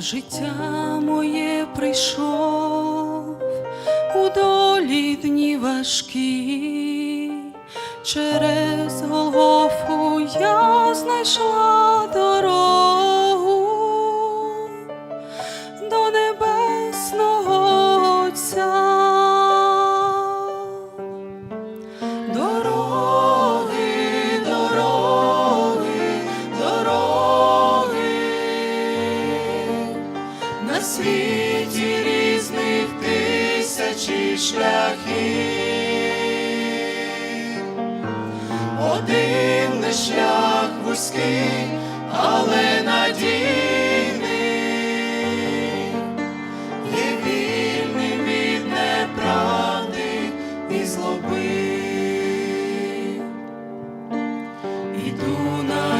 Життя моє прийшов у долі дні важкі, через Голгофу я знайшла світі різних тисячі шляхів. Один лиш шлях вузький, але надійний, є вільним від неправди і злоби. Іду на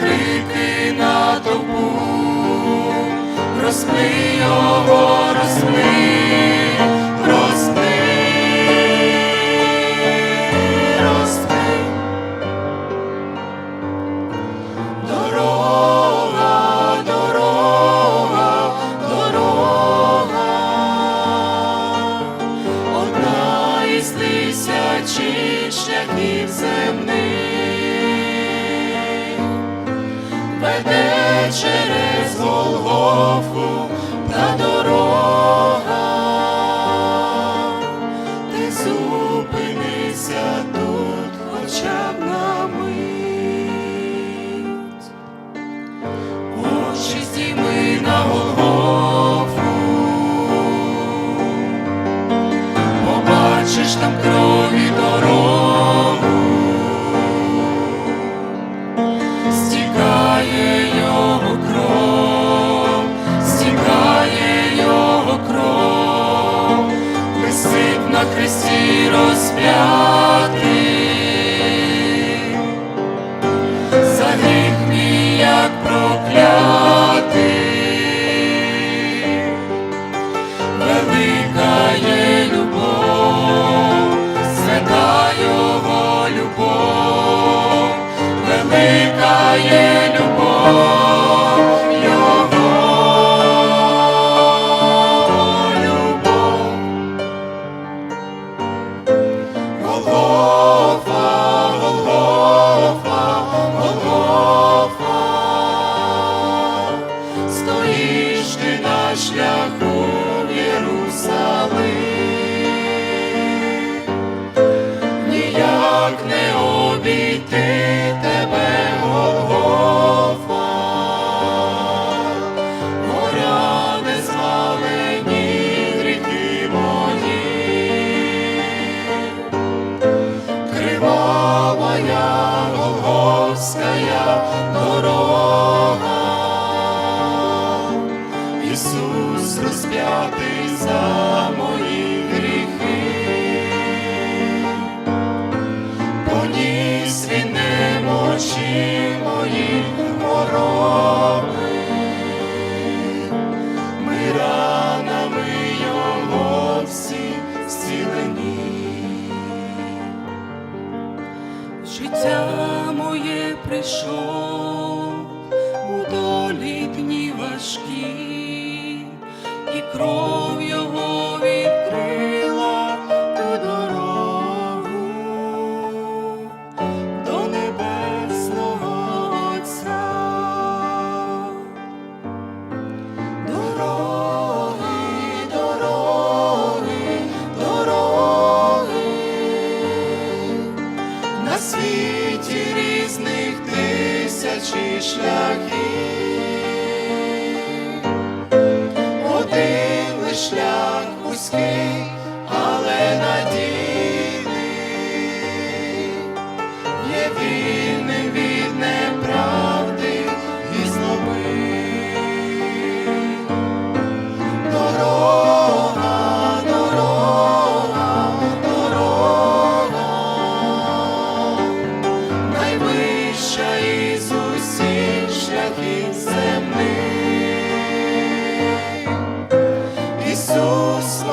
крики на тобу, розпли його, розпли, веде через Голгофу та дорога, ти зупинися тут хоча б на мить. Очі здійми на Голгофу, побачиш там крові на хресті розп'ятий за гріх мій як проклятий, велика є любов, свята його любов, велика є любов, darkness. Життя моє прийшов у долі дні важкі, і кров тисячі шляхів. Один лиш шлях вузький, але надій. Jesus.